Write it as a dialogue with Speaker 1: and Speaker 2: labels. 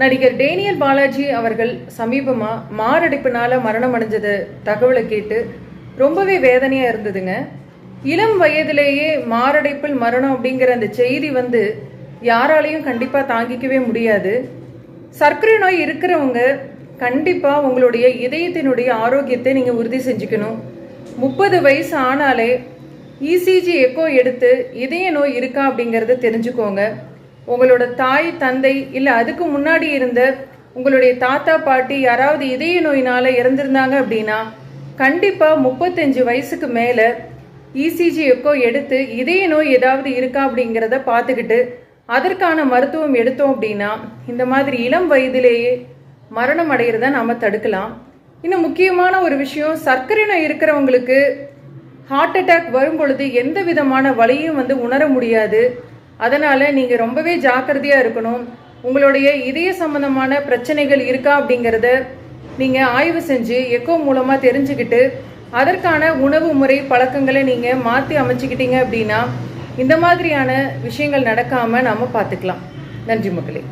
Speaker 1: நடிகர் டேனியல் பாலாஜி அவர்கள் சமீபமாக மாரடைப்புனால மரணம் அடைஞ்சது தகவலை கேட்டு ரொம்பவே வேதனையாக இருந்ததுங்க. இளம் வயதிலேயே மாரடைப்பில் மரணம் அப்படிங்கிற அந்த செய்தி வந்து யாராலையும் கண்டிப்பாக தாங்கிக்கவே முடியாது. சர்க்கரை நோய் இருக்கிறவங்க கண்டிப்பாக உங்களுடைய இதயத்தினுடைய ஆரோக்கியத்தை நீங்கள் உறுதி செஞ்சுக்கணும். முப்பது வயசு ஆனாலே இசிஜி எக்கோ எடுத்து இதய நோய் இருக்கா அப்படிங்கிறத தெரிஞ்சுக்கோங்க. உங்களோட தாய் தந்தை இல்லை அதுக்கு முன்னாடி இருந்த உங்களுடைய தாத்தா பாட்டி யாராவது இதய நோயினால் இறந்துருந்தாங்க அப்படின்னா கண்டிப்பாக முப்பத்தஞ்சு வயசுக்கு மேலே இசிஜி எக்கோ எடுத்து இதய நோய் ஏதாவது இருக்கா அப்படிங்கிறத பார்த்துக்கிட்டு அதற்கான மருத்துவம் எடுத்தோம் அப்படின்னா இந்த மாதிரி இளம் வயதிலேயே மரணம் அடைகிறத நாம் தடுக்கலாம். இன்னும் முக்கியமான ஒரு விஷயம் சர்க்கரை நோய் இருக்கிறவங்களுக்கு ஹார்ட் அட்டாக் வரும் பொழுது எந்த விதமான வலியும் வந்து உணர முடியாது. அதனால் நீங்கள் ரொம்பவே ஜாக்கிரதையாக இருக்கணும். உங்களுடைய இதய சம்பந்தமான பிரச்சனைகள் இருக்கா அப்படிங்கிறத நீங்கள் ஆய்வு செஞ்சு எக்கோ மூலமாக தெரிஞ்சுக்கிட்டு அதற்கான உணவு முறை பழக்கங்களை நீங்கள் மாற்றி அமைச்சிக்கிட்டீங்க அப்படின்னா இந்த மாதிரியான விஷயங்கள் நடக்காமல் நாம் பார்த்துக்கலாம் நன்றி மக்களே.